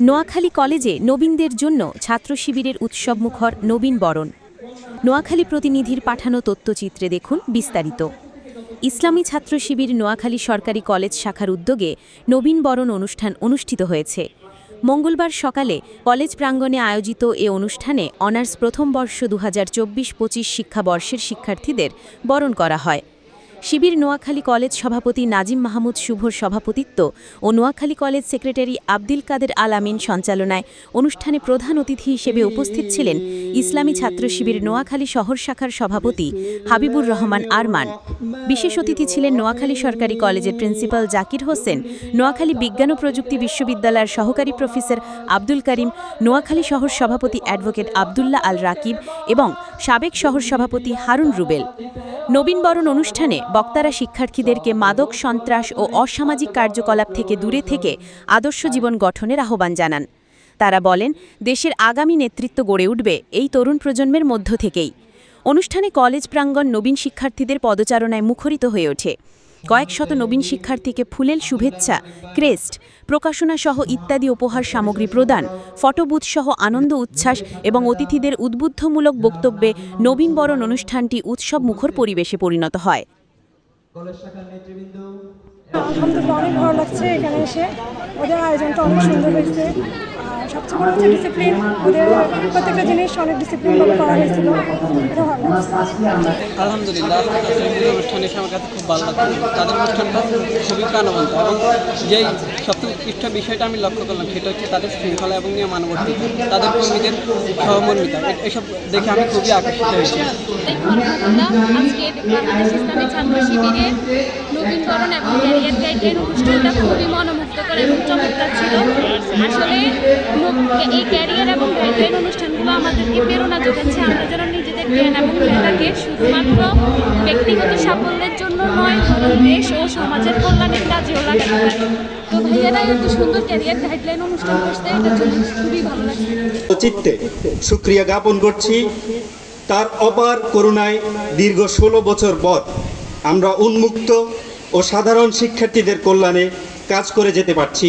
নোয়াখালী কলেজে নবীনদের জন্য ছাত্র শিবিরের উৎসবমুখর নবীন বরণ। নোয়াখালী প্রতিনিধির পাঠানো তথ্যচিত্রে দেখুন বিস্তারিত। ইসলামী ছাত্র শিবির নোয়াখালী সরকারি কলেজ শাখার উদ্যোগে নবীন বরণ অনুষ্ঠান অনুষ্ঠিত হয়েছে। মঙ্গলবার সকালে কলেজ প্রাঙ্গণে আয়োজিত এ অনুষ্ঠানে অনার্স প্রথম বর্ষ দু হাজার চব্বিশ পঁচিশ শিক্ষাবর্ষের শিক্ষার্থীদের বরণ করা হয়। শিবির নোয়াখালী কলেজ সভাপতি নাজিম মাহমুদ শুভর সভাপতিত্ব ও নোয়াখালী কলেজ সেক্রেটারি আব্দুল কাদের আল আমিন সঞ্চালনায় অনুষ্ঠানে প্রধান অতিথি হিসেবে উপস্থিত ছিলেন ইসলামী ছাত্র শিবির নোয়াখালী শহর শাখার সভাপতি হাবিবুর রহমান আরমান। বিশেষ অতিথি ছিলেন নোয়াখালী সরকারি কলেজের প্রিন্সিপাল জাকির হোসেন, নোয়াখালী বিজ্ঞান ও প্রযুক্তি বিশ্ববিদ্যালয়ের সহকারী প্রফেসর আব্দুল করিম, নোয়াখালী শহর সভাপতি অ্যাডভোকেট আবদুল্লাহ আল রাকিব এবং সাবেক শহর সভাপতি হারুন রুবেল। নবীনবরণ অনুষ্ঠানে বক্তারা শিক্ষার্থীদেরকে মাদক, সন্ত্রাস ও অসামাজিক কার্যকলাপ থেকে দূরে থেকে আদর্শ জীবন গঠনের আহ্বান জানান। তারা বলেন, দেশের আগামী নেতৃত্ব গড়ে উঠবে এই তরুণ প্রজন্মের মধ্য থেকেই। অনুষ্ঠানে কলেজ প্রাঙ্গণ নবীন শিক্ষার্থীদের পদচারণায় মুখরিত হয়ে ওঠে। কয়েক শত নবীন শিক্ষার্থীকে ফুলেল শুভেচ্ছা, ক্রেস্ট প্রকাশনা সহ ইত্যাদি উপহার সামগ্রী প্রদান ফটোবুথ সহ আনন্দ উচ্ছ্বাস এবং অতিথিদের উদ্বুদ্ধমূলক বক্তব্যে নবীনবরণ অনুষ্ঠানটি উৎসব মুখর পরিবেশে পরিণত হয়। অনেক ভালো লাগছে এখানে এসে। ওদের আয়োজনটা অনেক সুন্দর হয়েছে। সবচেয়ে বড় হচ্ছে ডিসিপ্লিন ওদের প্রত্যেকটা জিনিস অনেক ডিসিপ্লিনভাবে করা হয়েছিল। এটা ভালো আলহামদুলিল্লাহ অনুষ্ঠানে এসে আমার কাছে খুব ভালো লাগছে তাদের অনুষ্ঠানটা খুবই প্রাণবন্ত। এবং যেই সবথেকে উৎকৃষ্ট বিষয়টা আমি লক্ষ্য করলাম সেটা হচ্ছে তাদের শৃঙ্খলা এবং নিয়মানুবর্তিতা তাদের কর্মীদের সহমর্মিতা। এসব দেখে আমি খুবই আকর্ষিত হয়েছি। নবীনকরণ এবং ক্যারিয়ার গাইডলাইন অনুষ্ঠানটা খুবই মনোমুগ্ধকর এবং চমৎকার ছিল। আসলে এই ক্যারিয়ার এবং গাইডলাইন অনুষ্ঠানগুলো আমাদেরকে প্রেরণা যোগাচ্ছে। আমরা যেন নিজেদের জ্ঞান এবং মেধাকে শুধুমাত্র ব্যক্তিগত সাফল্যের জন্য নয় দেশ ও সমাজের কল্যাণের কাজেও লাগাতে পারি। সুক্রিয়া জ্ঞাপন করছি। তার অপার করুণায় দীর্ঘ ষোলো বছর পর আমরা উন্মুক্ত ও সাধারণ শিক্ষার্থীদের কল্যাণে কাজ করে যেতে পারছি।